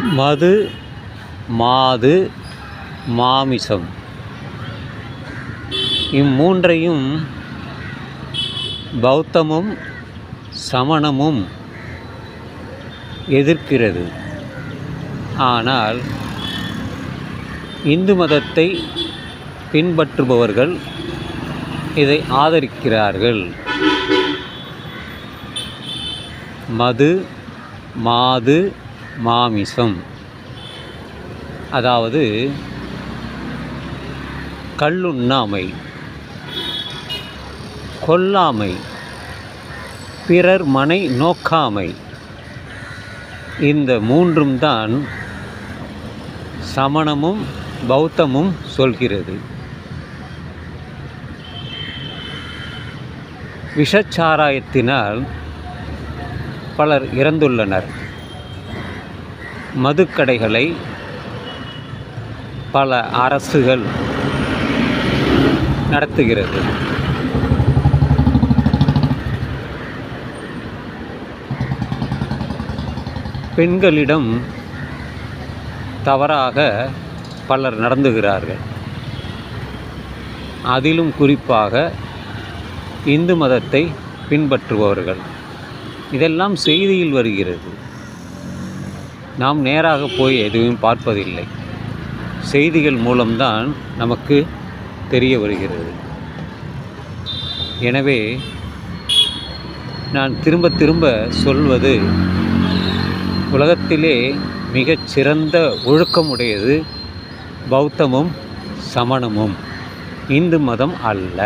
மது மாது மாமிசம். இம்மூன்றையும் பௌத்தமும் சமணமும் எதிர்க்கிறது. ஆனால் இந்து மதத்தை பின்பற்றுபவர்கள் இதை ஆதரிக்கிறார்கள். மது மாது மாமிசம். அதாவது கள்ளுண்ணாமை கொல்லாமை பிறர் மனை நோக்காமை இந்த மூன்றும் தான் சமணமும் பௌத்தமும் சொல்கிறது. விஷச்சாராயத்தினால் பலர் இறந்துள்ளனர். மதுக்கடைகளை பல அரசுகள் நடத்துகிறது. பெண்களிடம் தவறாக பலர் நடந்துகிறார்கள். அதிலும் குறிப்பாக இந்து மதத்தை பின்பற்றுபவர்கள். இதெல்லாம் செய்தியில் வருகிறது. நாம் நேராக போய் எதுவும் பார்ப்பதில்லை. செய்திகள் மூலம்தான் நமக்கு தெரிய வருகிறது. எனவே நான் திரும்ப திரும்ப சொல்வது உலகத்திலே மிகச் சிறந்த ஒழுக்கமுடையது பௌத்தமும் சமணமும். இந்து மதம் அல்ல.